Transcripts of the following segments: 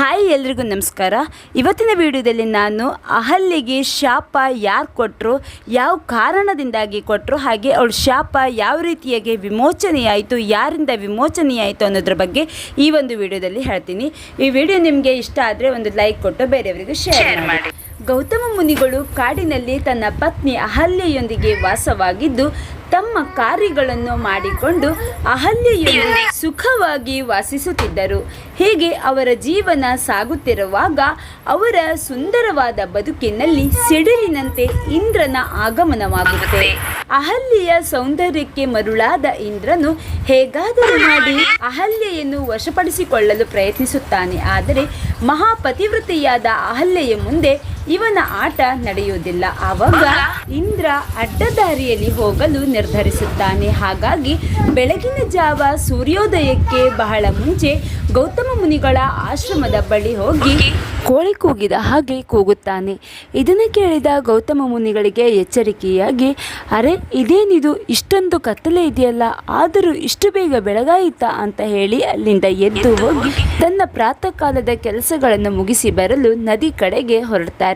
Hi ಎಲ್ರಿಗೂ ನಮಸ್ಕಾರ. ಇವತ್ತಿನ ವಿಡಿಯೋದಲ್ಲಿ ನಾನು ಅಹಲ್ಲಿಗೆ ಶಾಪ ಯಾರು ಕೊಟ್ಟರು ಯಾವ ಕಾರಣದಿಂದಾಗಿ ಕೊಟ್ಟರು ಹಾಗೆ ಅವಳ ಶಾಪ ಯಾವ ರೀತಿಯಾಗಿ ವಿಮೋಚನೆಯಾಯಿತು ಯಾರಿಂದ ವಿಮೋಚನೆಯಾಯಿತು ಅನ್ನೋದ್ರ ಬಗ್ಗೆ ಈ ಒಂದು ವಿಡಿಯೋದಲ್ಲಿ ಹೇಳ್ತೀನಿ. ಈ ವಿಡಿಯೋ ನಿಮಗೆ ಇಷ್ಟ ಆದರೆ ಒಂದು ಲೈಕ್ ಕೊಟ್ಟು ಬೇರೆಯವರಿಗೂ ಶೇರ್ ಮಾಡಿ. ಗೌತಮ ಮುನಿಗಳು ಕಾಡಿನಲ್ಲಿ ತನ್ನ ಪತ್ನಿ ಅಹಲ್ಯೆಯೊಂದಿಗೆ ವಾಸವಾಗಿದ್ದು, ತಮ್ಮ ಕಾರ್ಯಗಳನ್ನು ಮಾಡಿಕೊಂಡು ಅಹಲ್ಯೆಯೊಂದಿಗೆ ಸುಖವಾಗಿ ವಾಸಿಸುತ್ತಿದ್ದರು. ಹೀಗೆ ಅವರ ಜೀವನ ಸಾಗುತ್ತಿರುವಾಗ ಅವರ ಸುಂದರವಾದ ಬದುಕಿನಲ್ಲಿ ಸಿಡಿಲಿನಂತೆ ಇಂದ್ರನ ಆಗಮನವಾಗುತ್ತೆ. ಅಹಲ್ಯೆಯ ಸೌಂದರ್ಯಕ್ಕೆ ಮರುಳಾದ ಇಂದ್ರನು ಹೇಗಾದರೂ ಮಾಡಿ ಅಹಲ್ಯೆಯನ್ನು ವಶಪಡಿಸಿಕೊಳ್ಳಲು ಪ್ರಯತ್ನಿಸುತ್ತಾನೆ. ಆದರೆ ಮಹಾಪತಿವೃತಿಯಾದ ಅಹಲ್ಯೆಯ ಮುಂದೆ ಇವನ ಆಟ ನಡೆಯುವುದಿಲ್ಲ. ಆವಾಗ ಇಂದ್ರ ಅಡ್ಡದಾರಿಯಲ್ಲಿ ಹೋಗಲು ನಿರ್ಧರಿಸುತ್ತಾನೆ. ಹಾಗಾಗಿ ಬೆಳಗಿನ ಜಾವ ಸೂರ್ಯೋದಯಕ್ಕೆ ಬಹಳ ಮುಂಚೆ ಗೌತಮ ಮುನಿಗಳ ಆಶ್ರಮದ ಬಳಿ ಹೋಗಿ ಕೋಳಿ ಕೂಗಿದ ಹಾಗೆ ಕೂಗುತ್ತಾನೆ. ಇದನ್ನು ಕೇಳಿದ ಗೌತಮ ಮುನಿಗಳಿಗೆ ಎಚ್ಚರಿಕೆಯಾಗಿ, ಅರೆ, ಇದೇನಿದು? ಇಷ್ಟೊಂದು ಕತ್ತಲೆ ಇದೆಯಲ್ಲ. ಆದರೂ ಇಷ್ಟು ಬೇಗ ಬೆಳಗಾಯಿತಾ? ಅಂತ ಹೇಳಿ ಅಲ್ಲಿಂದ ಎದ್ದು ಹೋಗಿ ತನ್ನ ಪ್ರಾತಃ ಕಾಲದ ಕೆಲಸಗಳನ್ನು ಮುಗಿಸಿ ಬರಲು ನದಿ ಕಡೆಗೆ ಹೊರಡ್ತಾರೆ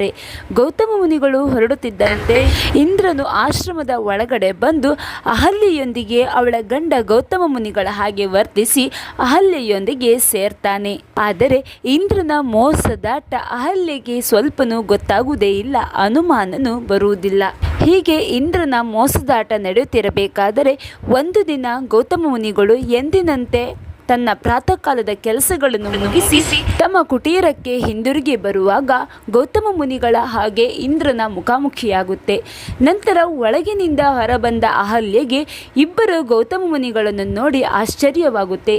ಗೌತಮ ಮುನಿಗಳು ಹೊರಡುತ್ತಿದ್ದಂತೆ ಇಂದ್ರನು ಆಶ್ರಮದ ಒಳಗಡೆ ಬಂದು ಅಹಲ್ಯೆಯೊಂದಿಗೆ ಅವಳ ಗಂಡ ಗೌತಮ ಮುನಿಗಳ ಹಾಗೆ ವರ್ತಿಸಿ ಅಹಲ್ಯೆಯೊಂದಿಗೆ ಸೇರ್ತಾನೆ. ಆದರೆ ಇಂದ್ರನ ಮೋಸದಾಟ ಅಹಲ್ಯೆಗೆ ಸ್ವಲ್ಪನೂ ಗೊತ್ತಾಗುವುದೇ ಇಲ್ಲ, ಅನುಮಾನನು ಬರುವುದಿಲ್ಲ. ಹೀಗೆ ಇಂದ್ರನ ಮೋಸದಾಟ ನಡೆಯುತ್ತಿರಬೇಕಾದರೆ ಒಂದು ದಿನ ಗೌತಮ ಮುನಿಗಳು ಎಂದಿನಂತೆ ತನ್ನ ಪ್ರಾತಃಕಾಲದ ಕೆಲಸಗಳನ್ನು ಮುಗಿಸಿ ತಮ್ಮ ಕುಟೀರಕ್ಕೆ ಹಿಂದಿರುಗಿ ಬರುವಾಗ ಗೌತಮ ಮುನಿಗಳ ಹಾಗೆ ಇಂದ್ರನ ಮುಖಾಮುಖಿಯಾಗುತ್ತೆ. ನಂತರ ಒಳಗಿನಿಂದ ಹೊರಬಂದ ಅಹಲ್ಯೆಗೆ ಇಬ್ಬರು ಗೌತಮ ಮುನಿಗಳನ್ನು ನೋಡಿ ಆಶ್ಚರ್ಯವಾಗುತ್ತೆ.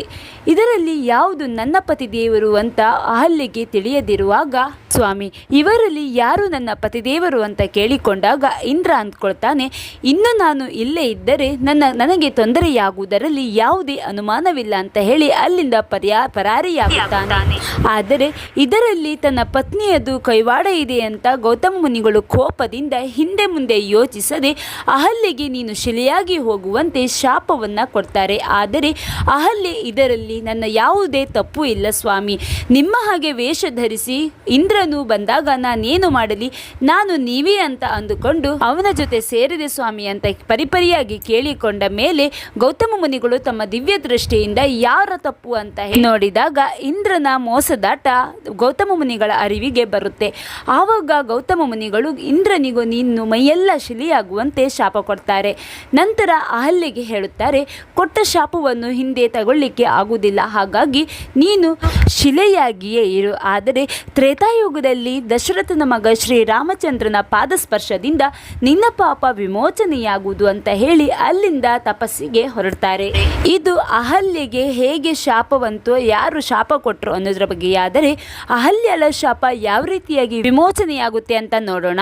ಇದರಲ್ಲಿ ಯಾವುದು ನನ್ನ ಪತಿದೇವರು ಅಂತ ಅಹಲ್ಯೆಗೆ ತಿಳಿಯದಿರುವಾಗ, ಸ್ವಾಮಿ, ಇವರಲ್ಲಿ ಯಾರು ನನ್ನ ಪತಿದೇವರು ಅಂತ ಕೇಳಿಕೊಂಡಾಗ ಇಂದ್ರ ಅಂದ್ಕೊಳ್ತಾನೆ, ಇನ್ನು ನಾನು ಇಲ್ಲೇ ಇದ್ದರೆ ನನ್ನ, ನನಗೆ ತೊಂದರೆಯಾಗುವುದರಲ್ಲಿ ಯಾವುದೇ ಅನುಮಾನವಿಲ್ಲ ಅಂತ ಹೇಳಿ ಅಲ್ಲಿಂದ ಪರ್ಯಾ, ಪರಾರಿಯಾಗುತ್ತಾನೆ. ಆದರೆ ಇದರಲ್ಲಿ ತನ್ನ ಪತ್ನಿಯದು ಕೈವಾಡ ಇದೆ ಅಂತ ಗೌತಮ ಮುನಿಗಳು ಕೋಪದಿಂದ ಹಿಂದೆ ಮುಂದೆ ಯೋಚಿಸದೆ ಅಹಲ್ಯೆಗೆ ನೀನು ಶಿಲೆಯಾಗಿ ಹೋಗುವಂತೆ ಶಾಪವನ್ನ ಕೊಡ್ತಾರೆ. ಆದರೆ ಅಹಲ್ಯೆ ಇದರಲ್ಲಿ ನನ್ನ ಯಾವುದೇ ತಪ್ಪು ಇಲ್ಲ ಸ್ವಾಮಿ. ನಿಮ್ಮ ಹಾಗೆ ವೇಷ ಧರಿಸಿ ಇಂದ್ರನು ಬಂದಾಗ ನಾನೇನು ಮಾಡಲಿ? ನಾನು ನೀವೇ ಅಂತ ಅಂದುಕೊಂಡು ಅವನ ಜೊತೆ ಸೇರಿದೆ ಸ್ವಾಮಿ ಅಂತ ಪರಿಪರಿಯಾಗಿ ಕೇಳಿಕೊಂಡ ಮೇಲೆ ಗೌತಮ ಮುನಿಗಳು ತಮ್ಮ ದಿವ್ಯ ದೃಷ್ಟಿಯಿಂದ ಯಾರ ತಪ್ಪು ಅಂತ ನೋಡಿದಾಗ ಇಂದ್ರನ ಮೋಸದಾಟ ಗೌತಮ ಮುನಿಗಳ ಅರಿವಿಗೆ ಬರುತ್ತೆ. ಆವಾಗ ಗೌತಮ ಮುನಿಗಳು ಇಂದ್ರನಿಗೂ ನೀನು ಮೈಯೆಲ್ಲ ಶಿಲೆಯಾಗುವಂತೆ ಶಾಪ ಕೊಡ್ತಾರೆ. ನಂತರ ಅಹಲ್ಯೆಗೆ ಹೇಳುತ್ತಾರೆ, ಕೊಟ್ಟ ಶಾಪವನ್ನು ಹಿಂದೆ ತಗೊಳ್ಳಿಕ್ಕೆ ಆಗುವುದಿಲ್ಲ. ಹಾಗಾಗಿ ನೀನು ಶಿಲೆಯಾಗಿಯೇ ಇರು. ಆದರೆ ತ್ರೇತಾಯುಗದಲ್ಲಿ ದಶರಥನ ಮಗ ಶ್ರೀರಾಮಚಂದ್ರನ ಪಾದಸ್ಪರ್ಶದಿಂದ ನಿನ್ನ ಪಾಪ ವಿಮೋಚನೆಯಾಗುವುದು ಅಂತ ಹೇಳಿ ಅಲ್ಲಿಂದ ತಪಸ್ಸಿಗೆ ಹೊರಡ್ತಾರೆ. ಇದು ಅಹಲ್ಯೆಗೆ ಹೇಗೆ ಶಾಪವಂತೋ ಯಾರು ಶಾಪ ಕೊಟ್ಟರು ಅನ್ನೋದ್ರ ಬಗ್ಗೆ ಆದರೆ ಅಹಲ್ಯಲ ಶಾಪ ಯಾವ ರೀತಿಯಾಗಿ ವಿಮೋಚನೆಯಾಗುತ್ತೆ ಅಂತ ನೋಡೋಣ.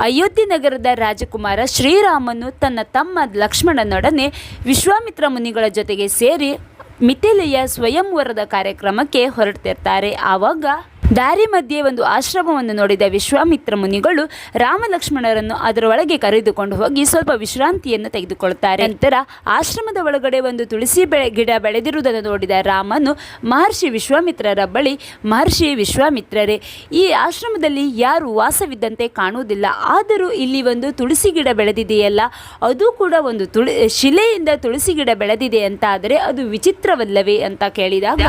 ಅಯೋಧ್ಯೆ ನಗರದ ರಾಜಕುಮಾರ ಶ್ರೀರಾಮನು ತನ್ನ ತಮ್ಮ ಲಕ್ಷ್ಮಣನೊಡನೆ ವಿಶ್ವಾಮಿತ್ರ ಮುನಿಗಳ ಜೊತೆಗೆ ಸೇರಿ ಮಿಥಿಲೆಯ ಸ್ವಯಂವರದ ಕಾರ್ಯಕ್ರಮಕ್ಕೆ ಹೊರಡ್ತಿರ್ತಾರೆ. ಆವಾಗ ದಾರಿ ಮಧ್ಯೆ ಒಂದು ಆಶ್ರಮವನ್ನು ನೋಡಿದ ವಿಶ್ವಾಮಿತ್ರ ಮುನಿಗಳು ರಾಮ ಲಕ್ಷ್ಮಣರನ್ನು ಅದರ ಒಳಗೆ ಕರೆದುಕೊಂಡು ಹೋಗಿ ಸ್ವಲ್ಪ ವಿಶ್ರಾಂತಿಯನ್ನು ತೆಗೆದುಕೊಳ್ತಾರೆ. ನಂತರ ಆಶ್ರಮದ ಒಳಗಡೆ ಒಂದು ತುಳಸಿ ಬೆಳೆ ಗಿಡ ಬೆಳೆದಿರುವುದನ್ನು ನೋಡಿದ ರಾಮನು, ಮಹರ್ಷಿ ವಿಶ್ವಾಮಿತ್ರರ ಬಳಿ, ಮಹರ್ಷಿ ವಿಶ್ವಾಮಿತ್ರರೇ, ಈ ಆಶ್ರಮದಲ್ಲಿ ಯಾರು ವಾಸವಿದ್ದಂತೆ ಕಾಣುವುದಿಲ್ಲ. ಆದರೂ ಇಲ್ಲಿ ಒಂದು ತುಳಸಿ ಗಿಡ ಬೆಳೆದಿದೆಯಲ್ಲ, ಅದು ಕೂಡ ಒಂದು ತುಳಿ, ಶಿಲೆಯಿಂದ ತುಳಸಿ ಗಿಡ ಬೆಳೆದಿದೆ ಅಂತ ಆದರೆ ಅದು ವಿಚಿತ್ರವಲ್ಲವೇ? ಅಂತ ಕೇಳಿದಾಗ,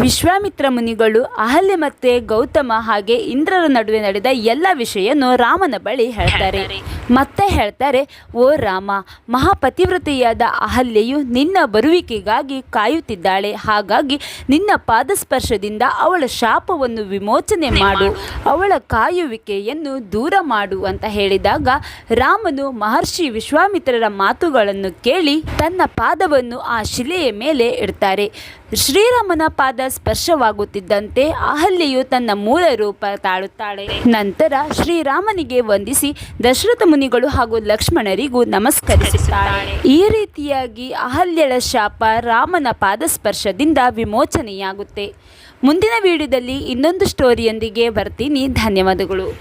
ವಿಶ್ವಾಮಿತ್ರ ಮುನಿಗಳು, ಅಹಲ್ಯ ಮತ್ತೆ ಗೌತಮ ಹಾಗೆ ಇಂದ್ರರ ನಡುವೆ ನಡೆದ ಎಲ್ಲ ವಿಷಯವನ್ನು ರಾಮನ ಬಳಿ ಹೇಳ್ತಾರೆ. ಮತ್ತೆ ಹೇಳ್ತಾರೆ, ಓ ರಾಮ, ಮಹಾಪತಿವ್ರತೆಯಾದ ಅಹಲ್ಯೆಯು ನಿನ್ನ ಬರುವಿಕೆಗಾಗಿ ಕಾಯುತ್ತಿದ್ದಾಳೆ. ಹಾಗಾಗಿ ನಿನ್ನ ಪಾದಸ್ಪರ್ಶದಿಂದ ಅವಳ ಶಾಪವನ್ನು ವಿಮೋಚನೆ ಮಾಡು. ಅವಳ ಕಾಯುವಿಕೆಯನ್ನು ದೂರ ಮಾಡು ಅಂತ ಹೇಳಿದಾಗ ರಾಮನು ಮಹರ್ಷಿ ವಿಶ್ವಾಮಿತ್ರರ ಮಾತುಗಳನ್ನು ಕೇಳಿ ತನ್ನ ಪಾದವನ್ನು ಆ ಶಿಲೆಯ ಮೇಲೆ ಇಡ್ತಾರೆ. ಶ್ರೀರಾಮನ ಪಾದ ಸ್ಪರ್ಶವಾಗುತ್ತಿದ್ದಂತೆ ಅಹಲ್ಯೆಯು ತನ್ನ ಮೂಲ ರೂಪ ತಾಳುತ್ತಾಳೆ. ನಂತರ ಶ್ರೀರಾಮನಿಗೆ ವಂದಿಸಿ ದಶರಥ ಮುನಿಗಳು ಹಾಗೂ ಲಕ್ಷ್ಮಣರಿಗೂ ನಮಸ್ಕರಿಸುತ್ತಾರೆ. ಈ ರೀತಿಯಾಗಿ ಅಹಲ್ಯಳ ಶಾಪ ರಾಮನ ಪಾದಸ್ಪರ್ಶದಿಂದ ವಿಮೋಚನೆಯಾಗುತ್ತೆ. ಮುಂದಿನ ವಿಡಿಯೋದಲ್ಲಿ ಇನ್ನೊಂದು ಸ್ಟೋರಿಯೊಂದಿಗೆ ಬರ್ತೀನಿ. ಧನ್ಯವಾದಗಳು.